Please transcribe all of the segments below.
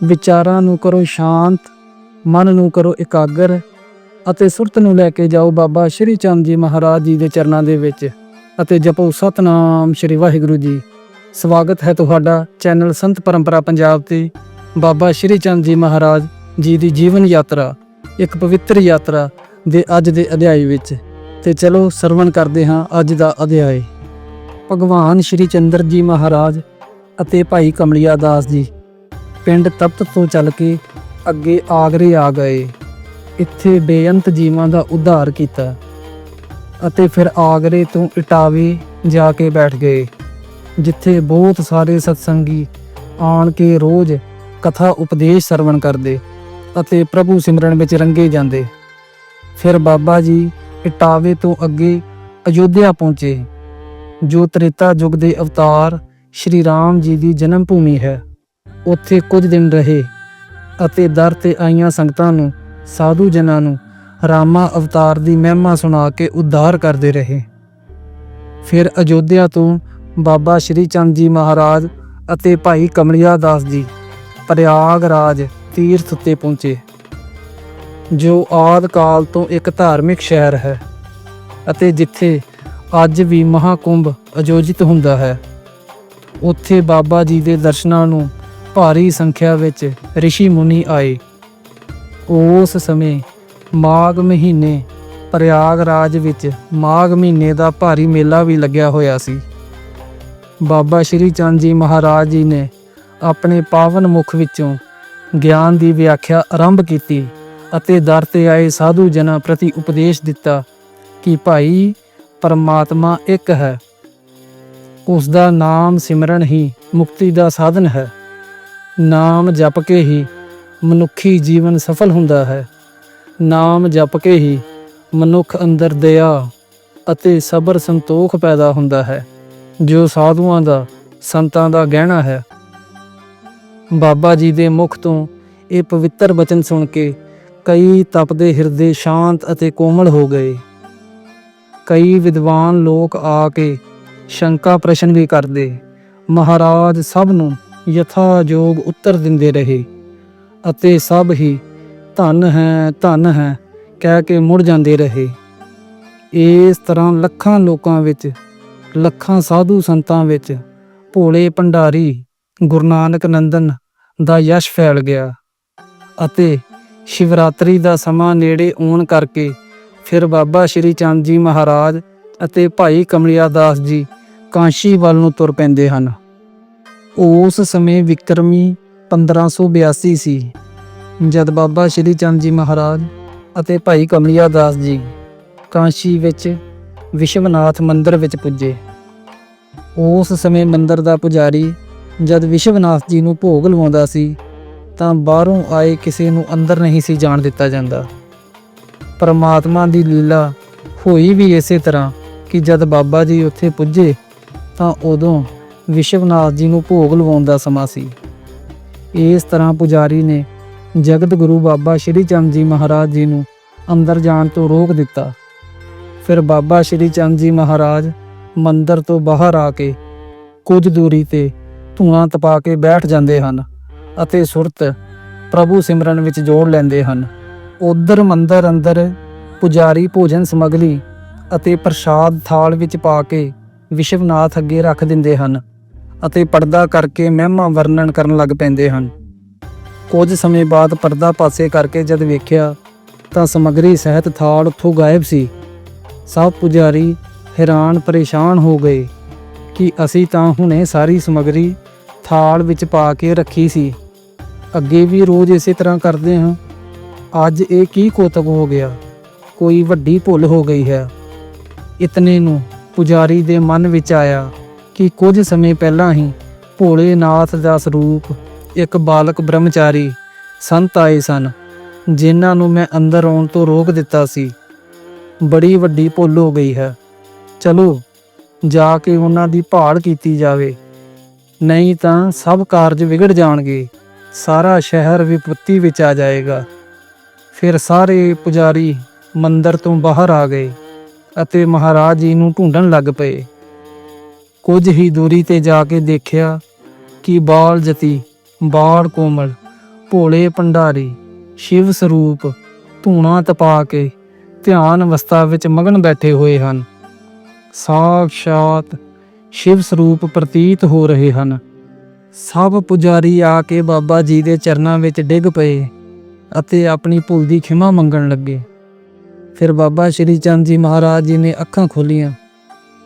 ਵਿਚਾਰਾਂ ਨੂੰ ਕਰੋ ਸ਼ਾਂਤ, ਮਨ ਨੂੰ ਕਰੋ ਇਕਾਗਰ ਅਤੇ ਸੁਰਤ ਨੂੰ ਲੈ ਕੇ ਜਾਓ ਬਾਬਾ ਸ਼੍ਰੀ ਚੰਦ ਜੀ ਮਹਾਰਾਜ ਜੀ ਦੇ ਚਰਨਾਂ ਦੇ ਵਿੱਚ ਅਤੇ ਜਪੋ ਸਤਨਾਮ ਸ਼੍ਰੀ ਵਾਹਿਗੁਰੂ ਜੀ। ਸਵਾਗਤ ਹੈ ਤੁਹਾਡਾ ਚੈਨਲ ਸੰਤ ਪਰੰਪਰਾ ਪੰਜਾਬ ਤੇ ਬਾਬਾ ਸ਼੍ਰੀ ਚੰਦ ਜੀ ਮਹਾਰਾਜ ਜੀ ਦੀ ਜੀਵਨ ਯਾਤਰਾ, ਇੱਕ ਪਵਿੱਤਰ ਯਾਤਰਾ ਦੇ ਅੱਜ ਦੇ ਅਧਿਆਇ ਵਿੱਚ। ਤੇ ਚਲੋ ਸਰਵਣ ਕਰਦੇ ਹਾਂ ਅੱਜ ਦਾ ਅਧਿਆਇ ਭਗਵਾਨ ਸ਼੍ਰੀ ਚੰਦਰ ਜੀ ਮਹਾਰਾਜ ਅਤੇ ਭਾਈ ਕਮਲਿਆ ਦਾਸ ਜੀ ਪਿੰਡ ਤਪਤ ਤੋਂ ਚੱਲ ਕੇ ਅੱਗੇ ਆਗਰੇ ਆ ਗਏ। ਇੱਥੇ ਬੇਅੰਤ ਜੀਵਾਂ ਦਾ ਉਧਾਰ ਕੀਤਾ ਅਤੇ ਫਿਰ ਆਗਰੇ ਤੋਂ ਇਟਾਵੇ ਜਾ ਕੇ ਬੈਠ ਗਏ, ਜਿੱਥੇ ਬਹੁਤ ਸਾਰੇ ਸਤਸੰਗੀ ਆਣ ਕੇ ਰੋਜ਼ ਕਥਾ ਉਪਦੇਸ਼ ਸਰਵਣ ਕਰਦੇ ਅਤੇ ਪ੍ਰਭੂ ਸਿਮਰਨ ਵਿੱਚ ਰੰਗੇ ਜਾਂਦੇ। ਫਿਰ ਬਾਬਾ ਜੀ ਇਟਾਵੇ ਤੋਂ ਅੱਗੇ ਅਯੋਧਿਆ ਪਹੁੰਚੇ, ਜੋ ਤ੍ਰੇਤਾ ਯੁੱਗ ਦੇ ਅਵਤਾਰ ਸ਼੍ਰੀ ਰਾਮ ਜੀ ਦੀ ਜਨਮ ਭੂਮੀ ਹੈ। ਉੱਥੇ ਕੁਝ ਦਿਨ ਰਹੇ ਅਤੇ ਦਰ ਤੇ ਆਈਆਂ ਸੰਗਤਾਂ ਨੂੰ, ਸਾਧੂ ਜਨਾਂ ਨੂੰ ਰਾਮਾ ਅਵਤਾਰ ਦੀ ਮਹਿਮਾ ਸੁਣਾ ਕੇ ਉଦ୍ਧਾਰ ਕਰਦੇ ਰਹੇ। ਫਿਰ ਅਯੋਧਿਆ ਤੋਂ ਬਾਬਾ ਸ਼੍ਰੀ ਚੰਦ ਜੀ ਮਹਾਰਾਜ ਅਤੇ ਭਾਈ ਕਮਲਿਆ ਦਾਸ ਜੀ ਪ੍ਰਯਾਗਰਾਜ ਤੀਰਥ ਉੱਤੇ ਪਹੁੰਚੇ, ਜੋ ਆਦ ਕਾਲ ਤੋਂ ਇੱਕ ਧਾਰਮਿਕ ਸ਼ਹਿਰ ਹੈ ਅਤੇ ਜਿੱਥੇ ਅੱਜ ਵੀ ਮਹਾਕੁੰਭ ਆਯੋਜਿਤ ਹੁੰਦਾ ਹੈ। ਉੱਥੇ ਬਾਬਾ ਜੀ ਦੇ ਦਰਸ਼ਨਾਂ ਨੂੰ ਭਾਰੀ ਸੰਖਿਆ ਵਿੱਚ ઋષਿ ਮੁਨੀ ਆਏ। ਉਸ ਸਮੇਂ ਮਾਘ ਮਹੀਨੇ ਪ੍ਰਯਾਗ ਰਾਜ ਵਿੱਚ ਮਾਘ ਮਹੀਨੇ ਦਾ ਭਾਰੀ ਮੇਲਾ ਵੀ ਲੱਗਿਆ ਹੋਇਆ ਸੀ। ਬਾਬਾ ਸ਼੍ਰੀ ਚੰਦ ਜੀ ਮਹਾਰਾਜ ਜੀ ਨੇ ਆਪਣੇ ਪਾਵਨ ਮੁਖ ਵਿੱਚੋਂ ਗਿਆਨ ਦੀ ਵਿਆਖਿਆ ਆਰੰਭ ਕੀਤੀ ਅਤੇ ਦਰ ਤੇ ਆਏ ਸਾਧੂ ਜਨਾਂ ਪ੍ਰਤੀ ਉਪਦੇਸ਼ ਦਿੱਤਾ ਕਿ ਭਾਈ, ਪਰਮਾਤਮਾ ਇੱਕ ਹੈ। ਉਸ ਦਾ ਨਾਮ ਸਿਮਰਨ ਹੀ ਮੁਕਤੀ ਦਾ ਸਾਧਨ ਹੈ। ਨਾਮ ਜਪ ਕੇ ਹੀ ਮਨੁੱਖੀ ਜੀਵਨ ਸਫਲ ਹੁੰਦਾ ਹੈ। ਨਾਮ ਜਪ ਕੇ ਹੀ ਮਨੁੱਖ ਅੰਦਰ ਦਇਆ ਅਤੇ ਸਬਰ ਸੰਤੋਖ ਪੈਦਾ ਹੁੰਦਾ ਹੈ, ਜੋ ਸਾਧੂਆਂ ਦਾ, ਸੰਤਾਂ ਦਾ ਗਹਿਣਾ ਹੈ। ਬਾਬਾ ਜੀ ਦੇ ਮੁਖ ਤੋਂ ਇਹ ਪਵਿੱਤਰ ਬਚਨ ਸੁਣ ਕੇ ਕਈ ਤਪਦੇ ਹਿਰਦੇ ਸ਼ਾਂਤ ਅਤੇ ਕੋਮਲ ਹੋ ਗਏ। ਕਈ ਵਿਦਵਾਨ ਲੋਕ ਆ ਕੇ ਸ਼ੰਕਾ ਪ੍ਰਸ਼ਨ ਵੀ ਕਰਦੇ, ਮਹਾਰਾਜ ਸਭ ਨੂੰ ਯਥਾ ਜੋਗ ਉੱਤਰ ਦਿੰਦੇ ਰਹੇ ਅਤੇ ਸਭ ਹੀ ਧਨ ਹੈ ਧਨ ਹੈ ਕਹਿ ਕੇ ਮੁੜ ਜਾਂਦੇ ਰਹੇ। ਇਸ ਤਰ੍ਹਾਂ ਲੱਖਾਂ ਲੋਕਾਂ ਵਿੱਚ, ਲੱਖਾਂ ਸਾਧੂ ਸੰਤਾਂ ਵਿੱਚ ਭੋਲੇ ਭੰਡਾਰੀ ਗੁਰੂ ਨਾਨਕ ਨੰਦਨ ਦਾ ਯਸ਼ ਫੈਲ ਗਿਆ ਅਤੇ ਸ਼ਿਵਰਾਤਰੀ ਦਾ ਸਮਾਂ ਨੇੜੇ ਆਉਣ ਕਰਕੇ ਫਿਰ ਬਾਬਾ ਸ਼੍ਰੀ ਚੰਦ ਜੀ ਮਹਾਰਾਜ ਅਤੇ ਭਾਈ ਕਮਲਿਆ ਦਾਸ ਜੀ ਕਾਂਸ਼ੀ ਵੱਲ ਨੂੰ ਤੁਰ ਪੈਂਦੇ ਹਨ। ਉਸ ਸਮੇਂ ਵਿਕਰਮੀ 1582 ਸੀ, ਜਦ ਬਾਬਾ ਸ਼੍ਰੀ ਚੰਦ ਜੀ ਮਹਾਰਾਜ ਅਤੇ ਭਾਈ ਕਮਲਿਆ ਦਾਸ ਜੀ ਕਾਂਸ਼ੀ ਵਿੱਚ ਵਿਸ਼ਵਨਾਥ ਮੰਦਿਰ ਵਿੱਚ ਪੁੱਜੇ। ਉਸ ਸਮੇਂ ਮੰਦਿਰ ਦਾ ਪੁਜਾਰੀ ਜਦ ਵਿਸ਼ਵਨਾਥ ਜੀ ਨੂੰ ਭੋਗ ਲਵਾਉਂਦਾ ਸੀ, ਤਾਂ ਬਾਹਰੋਂ ਆਏ ਕਿਸੇ ਨੂੰ ਅੰਦਰ ਨਹੀਂ ਸੀ ਜਾਣ ਦਿੱਤਾ ਜਾਂਦਾ। ਪਰਮਾਤਮਾ ਦੀ ਲੀਲਾ ਹੋਈ ਵੀ ਇਸੇ ਤਰ੍ਹਾਂ ਕਿ ਜਦ ਬਾਬਾ ਜੀ ਉੱਥੇ ਪੁੱਜੇ, ਤਾਂ ਉਦੋਂ ਵਿਸ਼ਵਨਾਥ ਜੀ ਨੂੰ ਭੋਗ ਲਵਾਉਣ ਦਾ ਸਮਾਂ ਸੀ। ਇਸ ਤਰ੍ਹਾਂ ਪੁਜਾਰੀ ਨੇ ਜਗਤ ਗੁਰੂ ਬਾਬਾ ਸ਼੍ਰੀ ਚੰਦ ਜੀ ਮਹਾਰਾਜ ਜੀ ਨੂੰ ਅੰਦਰ ਜਾਣ ਤੋਂ ਰੋਕ ਦਿੱਤਾ। ਫਿਰ ਬਾਬਾ ਸ਼੍ਰੀ ਚੰਦ ਜੀ ਮਹਾਰਾਜ ਮੰਦਰ ਤੋਂ ਬਾਹਰ ਆ ਕੇ ਕੁਝ ਦੂਰੀ ਤੇ ਧੂਆਂ ਤਪਾ ਕੇ ਬੈਠ ਜਾਂਦੇ ਹਨ ਅਤੇ ਸੁਰਤ ਪ੍ਰਭੂ ਸਿਮਰਨ ਵਿੱਚ ਜੋੜ ਲੈਂਦੇ ਹਨ। ਉਧਰ ਮੰਦਰ ਅੰਦਰ ਪੁਜਾਰੀ ਭੋਜਨ ਸਮਗਲੀ ਅਤੇ ਪ੍ਰਸ਼ਾਦ ਥਾਲ ਵਿੱਚ ਪਾ ਕੇ ਵਿਸ਼ਵਨਾਥ ਅੱਗੇ ਰੱਖ ਦਿੰਦੇ ਹਨ। ਅਤੇ ਪਰਦਾ ਕਰਕੇ ਮਹਿਮਾ ਵਰਣਨ ਕਰਨ ਲੱਗ ਪੈਂਦੇ ਹਨ। ਕੁਝ ਸਮੇਂ ਬਾਅਦ ਪਰਦਾ ਪਾਸੇ ਕਰਕੇ ਜਦ ਵੇਖਿਆ ਤਾਂ ਸਮਗਰੀ ਸਹਿਤ ਥਾਲ ਉੱਥੋਂ ਗਾਇਬ ਸੀ। ਸਭ ਪੁਜਾਰੀ ਹੈਰਾਨ ਪਰੇਸ਼ਾਨ ਹੋ ਗਏ ਕਿ ਅਸੀਂ ਤਾਂ ਹੁਣੇ ਸਾਰੀ ਸਮਗਰੀ ਥਾਲ ਵਿੱਚ ਪਾ ਕੇ ਰੱਖੀ ਸੀ। ਅੱਗੇ ਵੀ ਰੋਜ਼ ਇਸੇ ਤਰ੍ਹਾਂ ਕਰਦੇ ਹਾਂ। ਅੱਜ ਇਹ ਕੀ ਕੋਤਕ ਹੋ ਗਿਆ? ਕੋਈ ਵੱਡੀ ਭੁੱਲ ਹੋ ਗਈ ਹੈ। ਇਤਨੇ ਨੂੰ ਪੁਜਾਰੀ ਦੇ ਮਨ ਵਿੱਚ ਆਇਆ ਕਿ ਕੁਝ ਸਮੇਂ ਪਹਿਲਾਂ ਹੀ ਭੋਲੇਨਾਥ ਦਾ ਸਰੂਪ ਇੱਕ ਬਾਲਕ ਬ੍ਰਹਮਚਾਰੀ ਸੰਤ ਆਏ ਸਨ, ਜਿਨ੍ਹਾਂ ਨੂੰ ਮੈਂ ਅੰਦਰ ਆਉਣ ਤੋਂ ਰੋਕ ਦਿੱਤਾ ਸੀ। ਬੜੀ ਵੱਡੀ ਭੁੱਲ ਹੋ ਗਈ ਹੈ। ਚਲੋ, ਜਾ ਕੇ ਉਹਨਾਂ ਦੀ ਭਾਲ ਕੀਤੀ ਜਾਵੇ। ਨਹੀਂ ਤਾਂ ਸਭ ਕਾਰਜ ਵਿਗੜ ਜਾਣਗੇ। ਸਾਰਾ ਸ਼ਹਿਰ ਵਿਪੱਤੀ ਵਿੱਚ ਆ ਜਾਏਗਾ। ਫਿਰ ਸਾਰੇ ਪੁਜਾਰੀ ਮੰਦਰ ਤੋਂ ਬਾਹਰ ਆ ਗਏ ਅਤੇ ਮਹਾਰਾਜ ਜੀ ਨੂੰ ਢੂੰਡਣ ਲੱਗ ਪਏ। ਕੁਝ ਹੀ ਦੂਰੀ ਤੇ ਜਾ ਕੇ ਦੇਖਿਆ ਕਿ ਬਾਲ ਜਤੀ ਬਾਲ ਕੋਮਲ, ਭੋਲੇ ਭੰਡਾਰੀ, ਸ਼ਿਵ ਸਰੂਪ, ਧੂਣਾ ਤਪਾ ਕੇ ਧਿਆਨ ਅਵਸਥਾ ਵਿੱਚ ਮਗਨ ਬੈਠੇ ਹੋਏ ਹਨ। ਸਾਖਸ਼ਾਤ ਸ਼ਿਵ ਸਰੂਪ ਪ੍ਰਤੀਤ ਹੋ ਰਹੇ ਹਨ। ਸਭ ਪੁਜਾਰੀ ਆ ਕੇ ਬਾਬਾ ਜੀ ਦੇ ਚਰਨਾਂ ਵਿੱਚ ਡਿੱਗ ਪਏ ਅਤੇ ਆਪਣੀ ਭੁੱਲ ਦੀ ਖਿਮਾ ਮੰਗਣ ਲੱਗੇ। ਫਿਰ ਬਾਬਾ ਸ਼੍ਰੀ ਚੰਦ ਜੀ ਮਹਾਰਾਜ ਜੀ ਨੇ ਅੱਖਾਂ ਖੋਲੀਆਂ।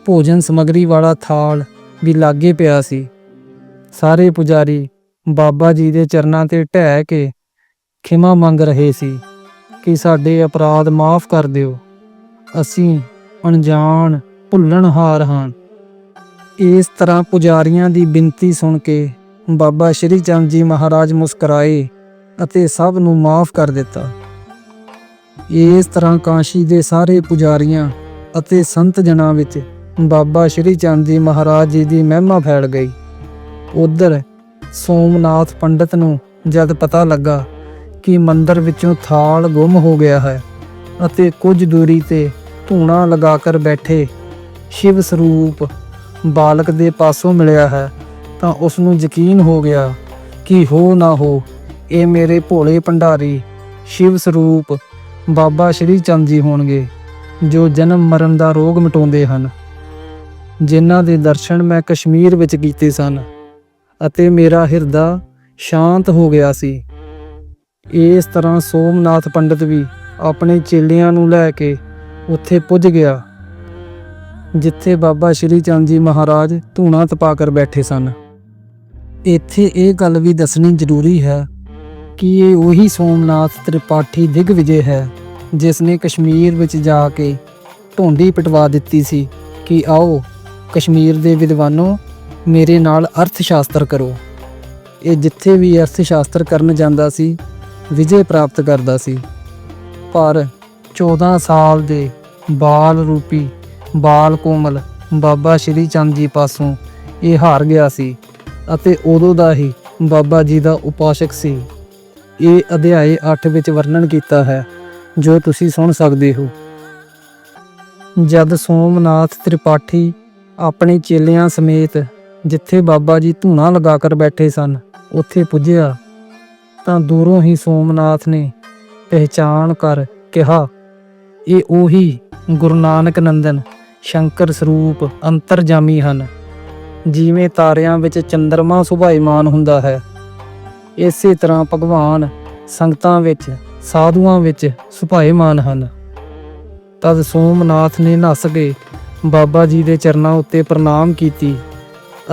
ਭੋਜਨ ਸਮਗਰੀ ਵਾਲਾ ਥਾਲ ਵੀ ਲਾਗੇ ਪਿਆ ਸੀ। ਸਾਰੇ ਪੁਜਾਰੀ ਬਾਬਾ ਜੀ ਦੇ ਚਰਨਾਂ ਤੇ ਢਹਿ ਕੇ ਖਿਮਾ ਮੰਗ ਰਹੇ ਸੀ ਕਿ ਸਾਡੇ ਅਪਰਾਧ ਮਾਫ ਕਰ ਦਿਓ। ਅਸੀਂ ਅਣਜਾਣ, ਭੁੱਲਣਹਾਰ ਹਾਂ। ਇਸ ਤਰ੍ਹਾਂ ਪੁਜਾਰੀਆਂ ਦੀ ਬੇਨਤੀ ਸੁਣ ਕੇ ਬਾਬਾ ਸ਼੍ਰੀ ਚੰਦ ਜੀ ਮਹਾਰਾਜ ਮੁਸਕਰਾਏ ਅਤੇ ਸਭ ਨੂੰ ਮਾਫ ਕਰ ਦਿੱਤਾ। ਇਸ ਤਰ੍ਹਾਂ ਕਾਸ਼ੀ ਦੇ ਸਾਰੇ ਪੁਜਾਰੀਆਂ ਅਤੇ ਸੰਤ ਜਨਾਂ ਵਿੱਚ ਬਾਬਾ ਸ਼੍ਰੀ ਚੰਦ ਜੀ ਮਹਾਰਾਜ ਜੀ ਦੀ ਮਹਿਮਾ ਫੈਲ ਗਈ। ਉਧਰ ਸੋਮਨਾਥ ਪੰਡਤ ਨੂੰ ਜਦ ਪਤਾ ਲੱਗਾ ਕਿ ਮੰਦਰ ਵਿੱਚੋਂ ਥਾਲ ਗੁੰਮ ਹੋ ਗਿਆ ਹੈ ਅਤੇ ਕੁਝ ਦੂਰੀ ਤੇ ਧੂਣਾ ਲਗਾ ਕਰ ਬੈਠੇ ਸ਼ਿਵ ਸਰੂਪ ਬਾਲਕ ਦੇ ਪਾਸੋਂ ਮਿਲਿਆ ਹੈ, ਤਾਂ ਉਸ ਨੂੰ ਯਕੀਨ ਹੋ ਗਿਆ ਕਿ ਹੋ ਨਾ ਹੋ, ਇਹ ਮੇਰੇ ਭੋਲੇ ਭੰਡਾਰੀ ਸ਼ਿਵ ਸਰੂਪ ਬਾਬਾ ਸ਼੍ਰੀ ਚੰਦ ਜੀ ਹੋਣਗੇ, ਜੋ ਜਨਮ ਮਰਨ ਦਾ ਰੋਗ ਮਿਟਾਉਂਦੇ ਹਨ। ਜਿਨ੍ਹਾਂ ਦੇ ਦਰਸ਼ਨ ਮੈਂ ਕਸ਼ਮੀਰ ਵਿੱਚ ਕੀਤੇ ਸਨ ਅਤੇ ਮੇਰਾ ਹਿਰਦਾ ਸ਼ਾਂਤ ਹੋ ਗਿਆ ਸੀ। ਇਸ ਤਰ੍ਹਾਂ ਸੋਮਨਾਥ ਪੰਡਤ ਵੀ ਆਪਣੇ ਚੇਲਿਆਂ ਨੂੰ ਲੈ ਕੇ ਉੱਥੇ ਪੁੱਜ ਗਿਆ, ਜਿੱਥੇ ਬਾਬਾ ਸ਼੍ਰੀ ਚੰਦ ਜੀ ਮਹਾਰਾਜ ਧੂਣਾ ਤਪਾ ਕਰ ਬੈਠੇ ਸਨ। ਇੱਥੇ ਇਹ ਗੱਲ ਵੀ ਦੱਸਣੀ ਜ਼ਰੂਰੀ ਹੈ ਕਿ ਇਹ ਉਹੀ ਸੋਮਨਾਥ ਤ੍ਰਿਪਾਠੀ ਦਿਗਵਿਜੇ ਹੈ, ਜਿਸ ਨੇ ਕਸ਼ਮੀਰ ਵਿੱਚ ਜਾ ਕੇ ਢੋਂਡੀ ਪਟਵਾ ਦਿੱਤੀ ਸੀ ਕਿ ਆਓ ਕਸ਼ਮੀਰ ਦੇ ਵਿਦਵਾਨੋ, ਮੇਰੇ ਨਾਲ ਅਰਥ ਸ਼ਾਸਤਰ ਕਰੋ। ਇਹ ਜਿੱਥੇ ਵੀ ਅਰਥ ਸ਼ਾਸਤਰ ਕਰਨ ਜਾਂਦਾ ਸੀ, ਵਿਜੇ ਪ੍ਰਾਪਤ ਕਰਦਾ ਸੀ। ਪਰ 14 ਸਾਲ ਦੇ ਬਾਲ ਰੂਪੀ ਬਾਲ ਕੋਮਲ ਬਾਬਾ ਸ਼੍ਰੀ ਚੰਦ ਜੀ ਪਾਸੋਂ ਇਹ ਹਾਰ ਗਿਆ ਸੀ ਅਤੇ ਉਦੋਂ ਦਾ ਹੀ ਬਾਬਾ ਜੀ ਦਾ ਉਪਾਸ਼ਕ ਸੀ। ਇਹ ਅਧਿਆਏ 8 ਵਿੱਚ ਵਰਣਨ ਕੀਤਾ ਹੈ, ਜੋ ਤੁਸੀਂ ਸੁਣ ਸਕਦੇ ਹੋ। ਜਦ ਸੋਮਨਾਥ ਤ੍ਰਿਪਾਠੀ ਆਪਣੇ ਚੇਲਿਆਂ ਸਮੇਤ ਜਿੱਥੇ ਬਾਬਾ ਜੀ ਧੂਣਾ ਲਗਾ ਕਰ ਬੈਠੇ ਸਨ, ਉੱਥੇ ਪੁੱਜਿਆ। ਤਾਂ ਦੂਰੋਂ ਹੀ ਸੋਮਨਾਥ ਨੇ ਪਹਿਚਾਨ ਕਰ ਕਿਹਾ, ਇਹ ਉਹੀ ਗੁਰੂ ਨਾਨਕ ਨੰਦਨ ਸ਼ੰਕਰ ਸਰੂਪ ਅੰਤਰਜਾਮੀ ਹਨ, ਜਿਵੇਂ ਤਾਰਿਆਂ ਵਿੱਚ ਚੰਦਰਮਾ ਸੁਭਾਈਮਾਨ ਹੁੰਦਾ ਹੈ। ਇਸੇ ਤਰ੍ਹਾਂ ਭਗਵਾਨ ਸੰਗਤਾਂ ਵਿੱਚ, ਸਾਧੂਆਂ ਵਿੱਚ ਸੁਭਾਈਮਾਨ ਹਨ। ਤਦ ਸੋਮਨਾਥ ਨੇ ਨੱਸ ਕੇ ਬਾਬਾ ਜੀ ਦੇ ਚਰਨਾਂ ਉੱਤੇ ਪ੍ਰਣਾਮ ਕੀਤੀ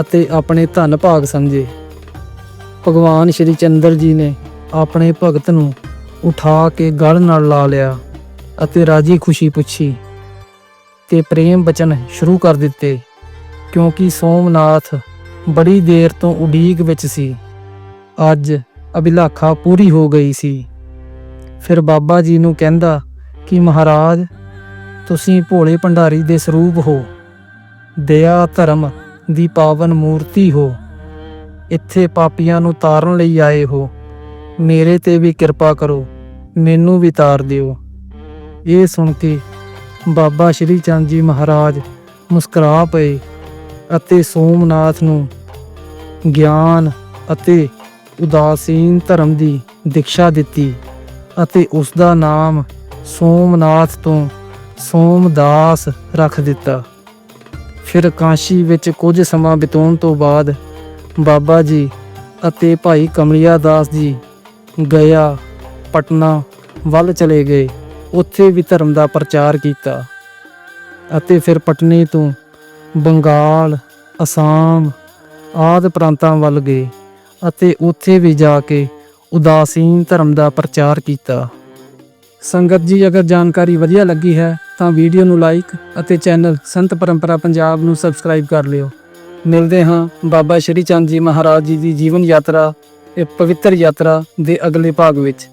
ਅਤੇ ਆਪਣੇ ਧੰਨ ਭਾਗ ਸਮਝੇ। ਭਗਵਾਨ ਸ਼੍ਰੀ ਚੰਦਰ ਜੀ ਨੇ ਆਪਣੇ ਭਗਤ ਨੂੰ ਉਠਾ ਕੇ ਗਲ ਨਾਲ ਲਾ ਲਿਆ ਅਤੇ ਰਾਜੀ ਖੁਸ਼ੀ ਪੁੱਛੀ ਤੇ ਪ੍ਰੇਮ ਬਚਨ ਸ਼ੁਰੂ ਕਰ ਦਿੱਤੇ, ਕਿਉਂਕਿ ਸੋਮਨਾਥ ਬੜੀ ਦੇਰ ਤੋਂ ਉਡੀਕ ਵਿੱਚ ਸੀ। ਅੱਜ ਅਭਿਲਾਖਾ ਪੂਰੀ ਹੋ ਗਈ ਸੀ। ਫਿਰ ਬਾਬਾ ਜੀ ਨੂੰ ਕਹਿੰਦਾ ਕਿ ਮਹਾਰਾਜ ਤੁਸੀਂ ਭੋਲੇ ਭੰਡਾਰੀ ਦੇ ਸਰੂਪ ਹੋ। ਦਇਆ ਧਰਮ ਦੀ ਪਾਵਨ ਮੂਰਤੀ ਹੋ। ਇੱਥੇ ਪਾਪੀਆਂ ਨੂੰ ਤਾਰਨ ਲਈ ਆਏ ਹੋ। ਮੇਰੇ ਤੇ ਵੀ ਕਿਰਪਾ ਕਰੋ, ਮੈਨੂੰ ਵੀ ਤਾਰ ਦਿਓ। ਇਹ ਸੁਣ ਕੇ ਬਾਬਾ ਸ਼੍ਰੀ ਚੰਦ ਜੀ ਮਹਾਰਾਜ ਮੁਸਕਰਾ ਪਏ ਅਤੇ ਸੋਮਨਾਥ ਨੂੰ ਗਿਆਨ ਅਤੇ ਉਦਾਸੀਨ ਧਰਮ ਦੀ ਦੀਕਸ਼ਾ ਦਿੱਤੀ ਅਤੇ ਉਸ ਦਾ ਨਾਮ ਸੋਮਨਾਥ ਤੋਂ ਸੋਮਦਾਸ ਰੱਖ ਦਿੱਤਾ। ਫਿਰ ਕਾਸ਼ੀ ਵਿੱਚ ਕੁਝ ਸਮਾਂ ਬਿਤਾਉਣ ਤੋਂ ਬਾਅਦ ਬਾਬਾ ਜੀ ਅਤੇ ਭਾਈ ਕਮਲਿਆ ਦਾਸ ਜੀ ਗਿਆ, ਪਟਨਾ ਵੱਲ ਚਲੇ ਗਏ। ਉੱਥੇ ਵੀ ਧਰਮ ਦਾ ਪ੍ਰਚਾਰ ਕੀਤਾ ਅਤੇ ਫਿਰ ਪਟਨੇ ਤੋਂ ਬੰਗਾਲ, ਅਸਾਮ ਆਦਿ ਪ੍ਰਾਂਤਾਂ ਵੱਲ ਗਏ ਅਤੇ ਉੱਥੇ ਵੀ ਜਾ ਕੇ ਉਦਾਸੀਨ ਧਰਮ ਦਾ ਪ੍ਰਚਾਰ ਕੀਤਾ। ਸੰਗਤ ਜੀ, ਅਗਰ ਜਾਣਕਾਰੀ ਵਧੀਆ ਲੱਗੀ ਹੈ ਤਾਂ ਵੀਡੀਓ ਨੂੰ ਲਾਈਕ ਅਤੇ ਚੈਨਲ ਸੰਤ ਪਰੰਪਰਾ ਪੰਜਾਬ ਨੂੰ ਸਬਸਕ੍ਰਾਈਬ ਕਰ ਲਿਓ। ਮਿਲਦੇ ਹਾਂ ਬਾਬਾ ਸ਼੍ਰੀ ਚੰਦ ਜੀ ਮਹਾਰਾਜ ਜੀ ਦੀ ਜੀਵਨ ਯਾਤਰਾ, ਇਹ ਪਵਿੱਤਰ ਯਾਤਰਾ ਦੇ ਅਗਲੇ ਭਾਗ ਵਿੱਚ।